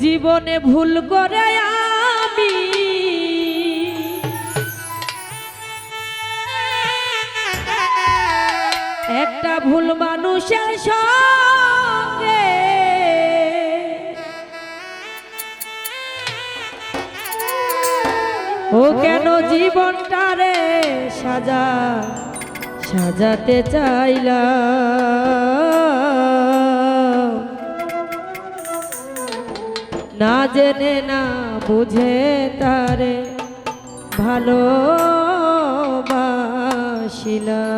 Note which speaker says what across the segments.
Speaker 1: জীবনে ভুল করে আমি। একটা ভুল মানুষের সঙ্গে ও কেন জীবনটারে সাজা সাজাতে চাইলাম? না জেনে না বুঝে তারে ভালো ভালোবাসিলাম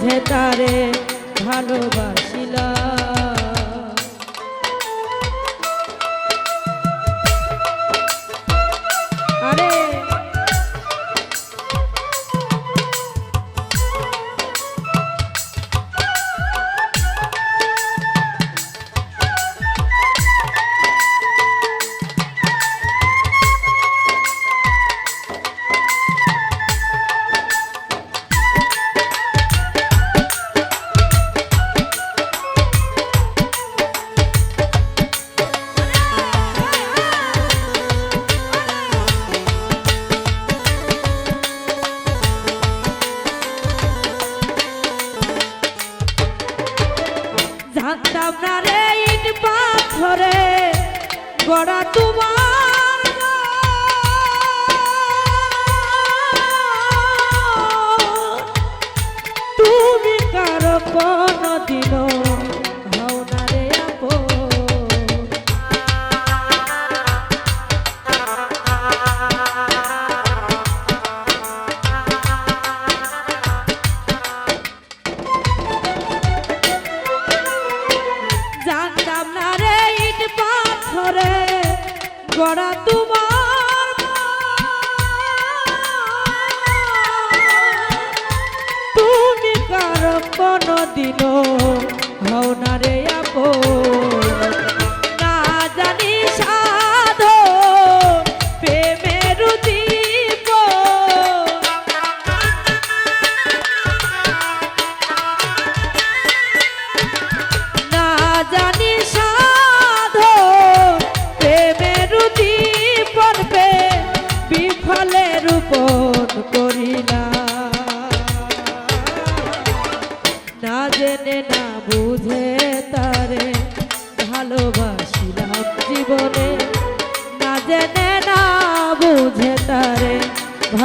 Speaker 1: বুঝে তারে ভালোবাসিলাম। জানতাম না রে ইট পাথরে গড়া তোমার। তুমি কারও গড়া তোমার। তুমি কার কোনো দিনও হও আপন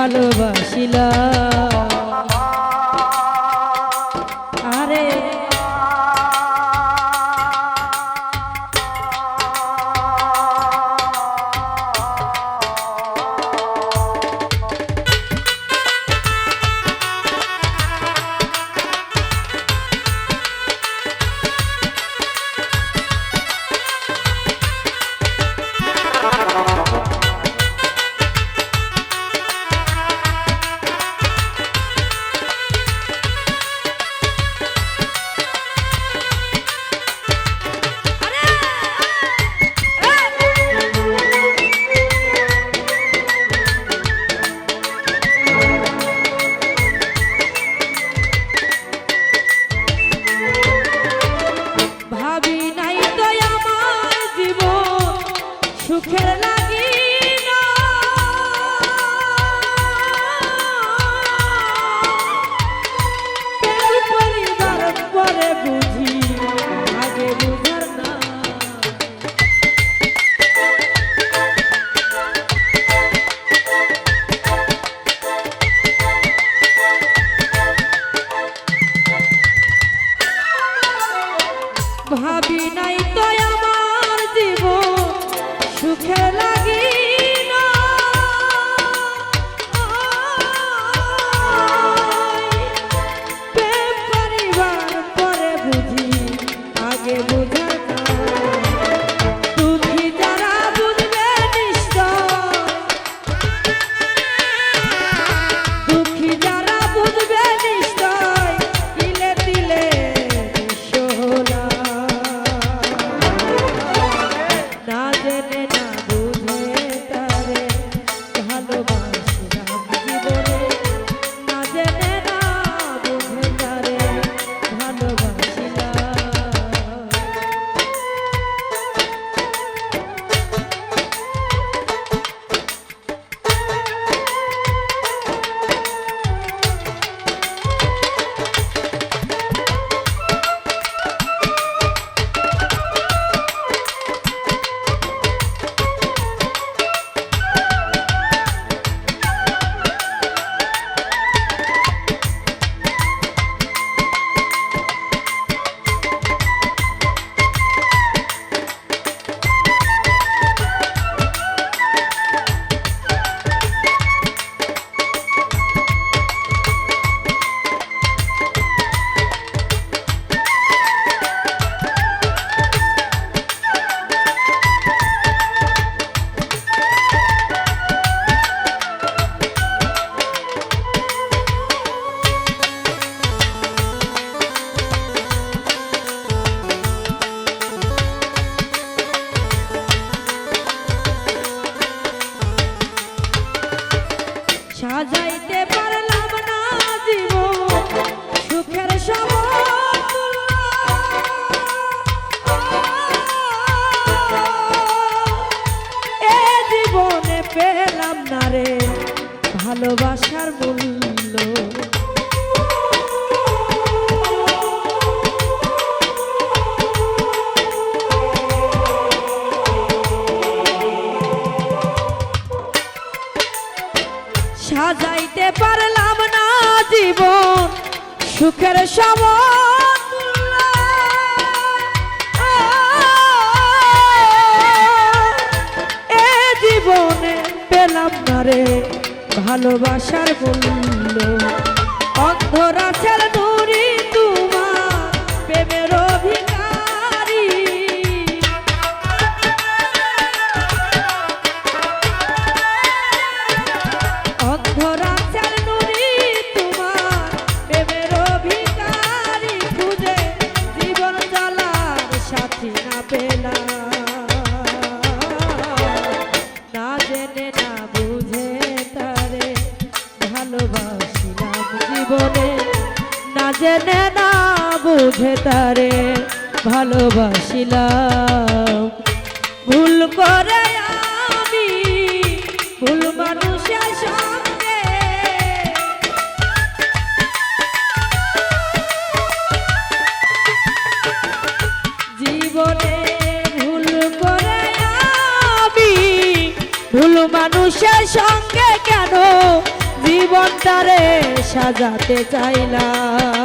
Speaker 1: ভালোবাসিলাম। ভাবি নাই তো না না ভালোবাসার মূল্য। সাজাইতে পারলাম না জীবন সুখের এ জীবনে পেলাম না রে ভালোবাসার মূল্য। না জেনে না বুঝে তারে ভালোবাসিলাম। ভুল করে আমি ভুল মানুষের সঙ্গে জীবনে ভুল করে আমি ভুল মানুষের সঙ্গে কেন জীবনটারে সাজাতে চাইলাম?